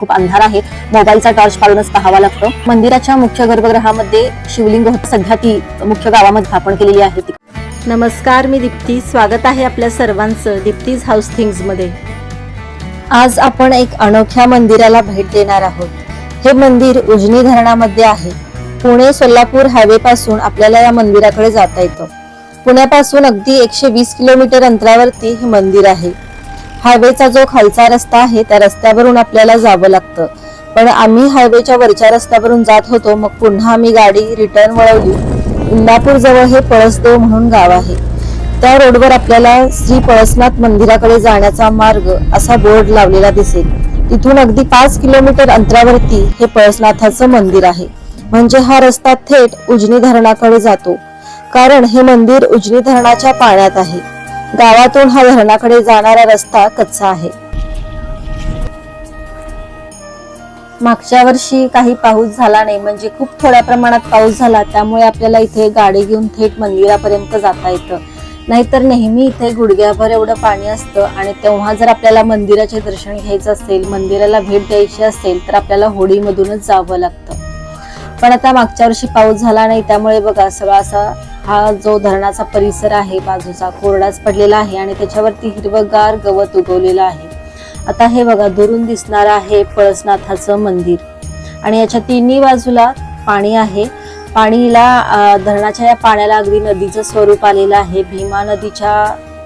खूप अंधार आहे. मोबाईलचा टॉर्च पाळूनच पाहावा लागतो. मंदिराच्या मुख्य गर्भगृहामध्ये शिवलिंग सध्या ती मुख्य गावामध्ये स्थापन केलेली आहे ती. नमस्कार मी दीप्ती. स्वागत आहे आपल्या सर्वांचं दीप्तीज हाऊस थिंग्समध्ये आज आपण एक अनोख्या मंदिराला भेट देणार आहोत. हे मंदिर उजनी धरणामध्ये आहे. पुणे सोलापूर हायवे पासून आपल्याला या मंदिराकडे जाता येतं. पुण्यापासून अगदी एकशे वीस किलोमीटर अंतरावरती हे मंदिर आहे. हायवेचा जो खालचा रस्ता आहे त्या रस्त्यावरून आपल्याला जावं लागतं. पण आम्ही हायवेच्या वरच्या रस्त्यावरून जात होतो मग पुन्हा आम्ही गाडी रिटर्न वळवली. इंदापूर जवळ हे पळसदेव म्हणून गाव आहे. त्या रोडवर आपल्याला श्री पळसनाथ मंदिराकडे जाण्याचा मार्ग असा बोर्ड लावलेला दिसेल. तिथून अगदी पाच किलोमीटर अंतरावरती हे पळसनाथाचं मंदिर आहे. म्हणजे हा रस्ता थेट उजनी धरणाकडे जातो. कारण हे मंदिर उजनी धरणाच्या पाण्यात आहे. गावातून हा धरणाकडे जाणारा रस्ता कच्चा आहे. मागच्या वर्षी काही पाऊस झाला नाही म्हणजे खूप थोड्या प्रमाणात पाऊस झाला त्यामुळे आपल्याला इथे गाडी घेऊन थेट मंदिरापर्यंत जाता येतं. नाहीतर नेहमी इथे गुडघ्याभर एवढं पाणी असतं आणि तेव्हा जर आपल्याला मंदिराचे दर्शन घ्यायचं असेल मंदिराला भेट द्यायची असेल तर आपल्याला होडीमधूनच जावं लागतं. पण आता मागच्या वर्षी पाऊस झाला नाही त्यामुळे बघा सगळा असा हा जो धरणाचा परिसर आहे बाजूचा कोरडाच पडलेला आहे आणि त्याच्यावरती हिरवगार गवत उगवलेलं आहे. आता हे बघा दुरून दिसणार आहे पळसनाथाचं मंदिर. आणि याच्या तिन्ही बाजूला पाणी आहे. पाणीला धरणाच्या या पाण्याला अगदी नदीचं स्वरूप आलेलं आहे. भीमा नदीच्या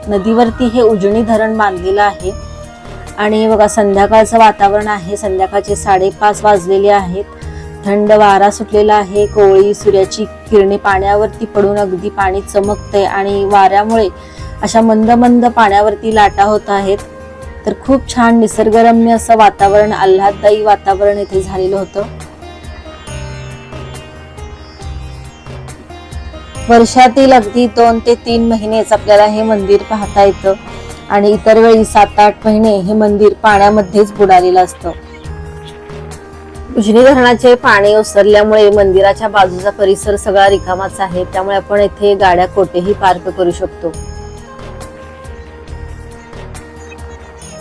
नदीवरती हे उजनी धरण बांधलेलं आहे. आणि बघा संध्याकाळचं वातावरण आहे. संध्याकाळचे साडेपाच वाजलेले आहेत. थंड वारा सुटलेला आहे. कोवळी सूर्याची किरणे पाण्यावरती पडून अगदी पाणी चमकते आणि वाऱ्यामुळे अशा मंद मंद पाण्यावरती लाटा होत आहेत. तर खूप छान निसर्गरम्य असं वातावरण आल्हाददायी वातावरण इथे झालेलं होतं. वर्षातील अगदी दोन ते तीन महिनेच आपल्याला हे मंदिर पाहता येतं. आणि इतर वेळी सात आठ महिने हे मंदिर पाण्यामध्येच बुडालेलं असतं. उजनी धरणाचे पाणी ओसरल्यामुळे मंदिराच्या बाजूचा परिसर सगळा रिकामाच आहे. त्यामुळे आपण इथे गाड्या कोठेही पार्क करू शकतो.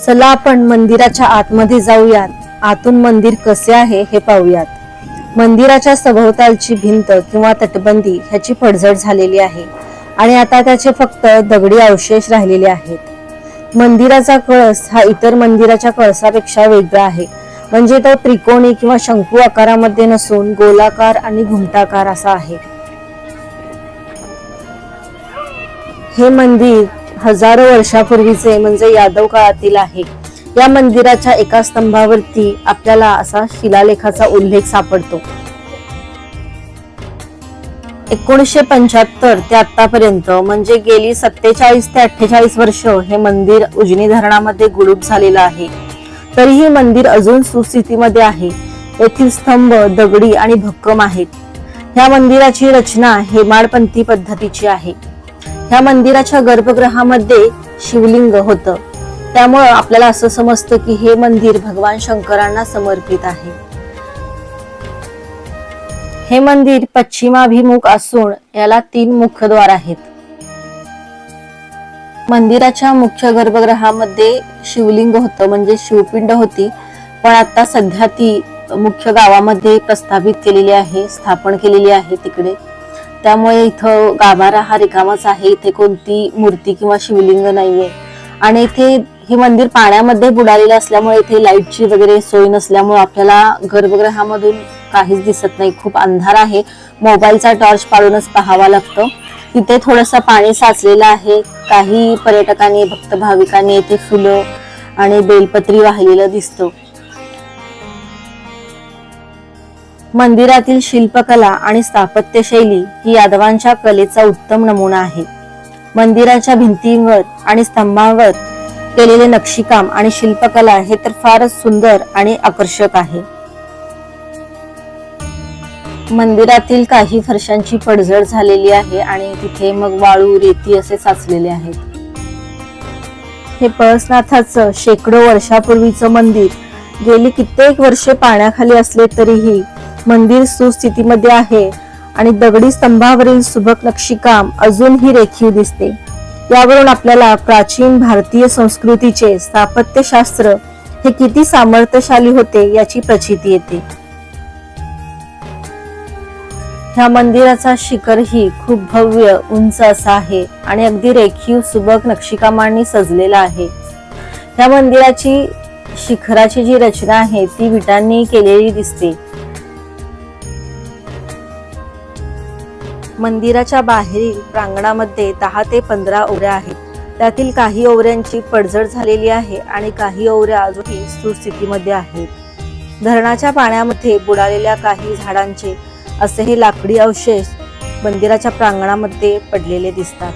चला आपण मंदिराच्या आतमध्ये जाऊयात. आतून मंदिर कसे आहे हे पाहूयात. मंदिराच्या सभोवतालची भिंत किंवा तटबंदी ह्याची पडझड झालेली आहे आणि आता त्याचे फक्त दगडी अवशेष राहिलेले आहेत. मंदिराचा कळस हा इतर मंदिराच्या कळसापेक्षा वेगळा आहे. म्हणजे तो त्रिकोणी किंवा शंकू आकारामध्ये नसून गोलाकार आणि घुमटाकार असा आहे. हे मंदिर हजारो वर्षापूर्वीचे म्हणजे यादव काळातील आहे. या मंदिराच्या एका स्तंभावरती आपल्याला असा शिलालेखाचा उल्लेख सापडतो. एकोणीसशे पंच्याहत्तर ते आतापर्यंत म्हणजे गेली सत्तेचाळीस ते अठ्ठेचाळीस वर्ष हे मंदिर उजनी धरणामध्ये गुडूप झालेलं आहे. तरीही मंदिर अजून सुस्थितीमध्ये आहे. येथील स्तंभ दगडी आणि भक्कम आहेत. ह्या मंदिराची रचना हेमाडपंथी पद्धतीची आहे. ह्या मंदिराच्या गर्भगृहामध्ये शिवलिंग होतं. त्यामुळं आपल्याला असं समजतं की हे मंदिर भगवान शंकरांना समर्पित आहे. हे मंदिर पश्चिमाभिमुख असून याला तीन मुखद्वार आहेत. मंदिराच्या मुख्य गर्भगृहामध्ये शिवलिंग होतं म्हणजे शिवपिंड होती. पण आता सध्या ती मुख्य गावामध्ये प्रस्थापित केलेली आहे स्थापन केलेली आहे तिकडे. त्यामुळे इथं गाभारा हा रिकामाच आहे. इथे कोणती मूर्ती किंवा शिवलिंग नाहीये. आणि इथे हे मंदिर पाण्यामध्ये बुडालेलं असल्यामुळे इथे लाईटची वगैरे सोय नसल्यामुळे आपल्याला गर्भगृहामधून काहीच दिसत नाही. खूप अंधार आहे. मोबाईलचा टॉर्च पाळूनच पाहावा लागतं. तिथे थोडंसं पाणी साचलेलं आहे. काही पर्यटकांनी भक्त भाविकांनी येथे फुलं आणि बेलपत्री वाहिलेलं दिसतं. मंदिरातील शिल्पकला आणि स्थापत्यशैली ही यादवांच्या कलेचा उत्तम नमुना आहे. मंदिराच्या भिंतींवर आणि स्तंभांवर केलेले नक्षीकाम आणि शिल्पकला हे तर फारच सुंदर आणि आकर्षक आहे. मंदिरातील काही फरशांची पडझड झालेली आहे आणि तिथे मग वाळू रेती असे साचलेले आहेत. हे पळसनाथाचं शेकडो वर्षापूर्वीचं मंदिर. गेली कित्येक वर्षे पाण्याखाली असले तरीही मंदिर सुस्थितीमध्ये आहे आणि दगडी स्तंभावरील सुबक नक्षीकाम अजूनही रेखीव दिसते. यावरून आपल्याला प्राचीन भारतीय संस्कृतीचे स्थापत्यशास्त्र हे किती सामर्थ्यशाली होते याची प्रचिती येते. ह्या मंदिराचा शिखर ही खूप भव्य उंच असा आहे आणि अगदी रेखीव सुबक नक्षीकामांनी सजलेला आहे. ह्या मंदिराची शिखराची जी रचना आहे ती विटांनी केलेली दिसते. मंदिराच्या बाहेरील प्रांगणामध्ये दहा ते पंधरा ओव्या आहेत. त्यातील काही ओवऱ्यांची पडझड झालेली आहे आणि काही ओवऱ्या अजूनही सुस्थितीमध्ये आहेत. धरणाच्या पाण्यामध्ये बुडालेल्या काही झाडांचे असे हे लाकडी अवशेष मंदिराच्या प्रांगणामध्ये पडलेले दिसतात.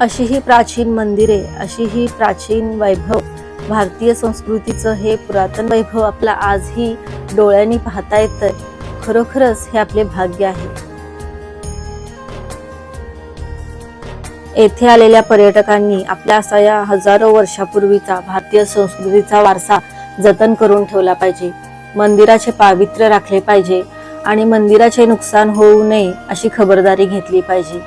अशी ही प्राचीन मंदिरे अशी ही प्राचीन वैभव भारतीय संस्कृतीचं हे पुरातन वैभव आपला आजही डोळ्यांनी पाहता येतं खरोखरच हे आपले भाग्य आहे. येथे आलेल्या पर्यटकांनी आपल्या असा या हजारो वर्षापूर्वीचा भारतीय संस्कृतीचा वारसा जतन करून ठेवला पाहिजे. मंदिराचे पावित्र्य राखले पाहिजे आणि मंदिराचे नुकसान होऊ नये अशी खबरदारी घेतली पाहिजे.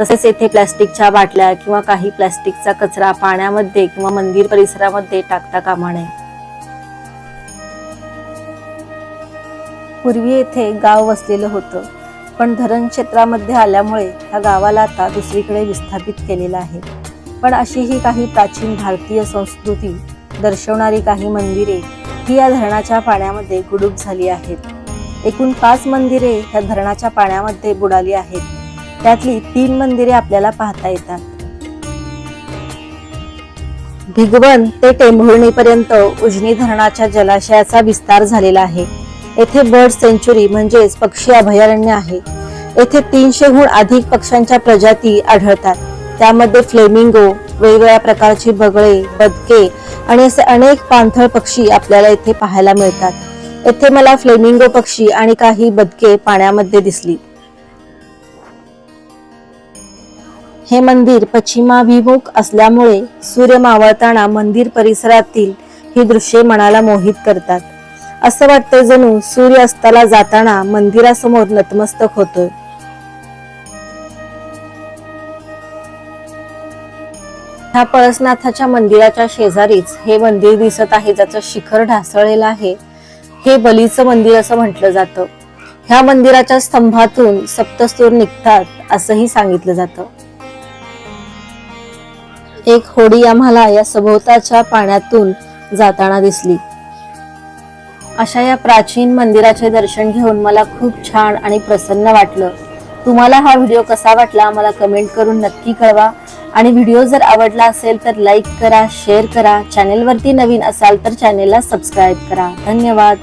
तसेच येथे प्लॅस्टिकच्या बाटल्या किंवा काही प्लॅस्टिकचा कचरा पाण्यामध्ये किंवा मंदिर परिसरामध्ये टाकता कामा नये. पूर्वी येथे गाव वसलेलं होतं पण धरण क्षेत्रामध्ये आल्यामुळे ह्या गावाला आता दुसरीकडे विस्थापित केलेलं आहे. पण अशीही काही प्राचीन भारतीय संस्कृती दर्शवणारी काही मंदिरे ही या धरणाच्या पाण्यामध्ये गुडूप झाली आहेत. एकूण पाच मंदिरे या धरणाच्या पाण्यामध्ये बुडाली आहेत. त्यातली तीन मंदिरे आपल्याला पाहता येतात. भिगवण ते टेंभुर्णीपर्यंत उजनी धरणाच्या जलाशयाचा विस्तार झालेला आहे. येथे बर्ड सेंच्युरी म्हणजेच पक्षी अभयारण्य आहे. येथे तीनशेहून अधिक पक्ष्यांच्या प्रजाती आढळतात. त्यामध्ये फ्लेमिंगो वेगवेगळ्या प्रकारची बगळे बदके आणि असे अनेक पाणथळ पक्षी आपल्याला इथे पाहायला मिळतात. येथे मला फ्लेमिंगो पक्षी आणि काही बदके पाण्यामध्ये दिसली. हे मंदिर पश्चिमाभिमुख असल्यामुळे सूर्य मावळताना मंदिर परिसरातील ही दृश्ये मनाला मोहित करतात. असं वाटतं जणू सूर्य अस्ताला जाताना मंदिरासमोर नतमस्तक होतोय. ह्या पळसनाथाच्या मंदिराच्या शेजारीच हे मंदिर दिसत आहे ज्याचं शिखर ढासळलेलं आहे. हे बलीचं मंदिर असं म्हटलं जातं. ह्या मंदिराच्या स्तंभातून सप्तस्तूर निघतात असंही सांगितलं जातं. एक होडी आम्हाला या सभोवताच्या पाण्यातून जाताना दिसली. अशा या प्राचीन मंदिराचे दर्शन घेऊन मला खूप छान आणि प्रसन्न वाटलं. तुम्हाला हा व्हिडिओ कसा वाटला मला कमेंट करून नक्की कळवा. आणि व्हिडिओ जर आवडला असेल तर लाईक करा शेअर करा. चॅनेलवरती नवीन असाल तर चॅनेलला सबस्क्राईब करा. धन्यवाद.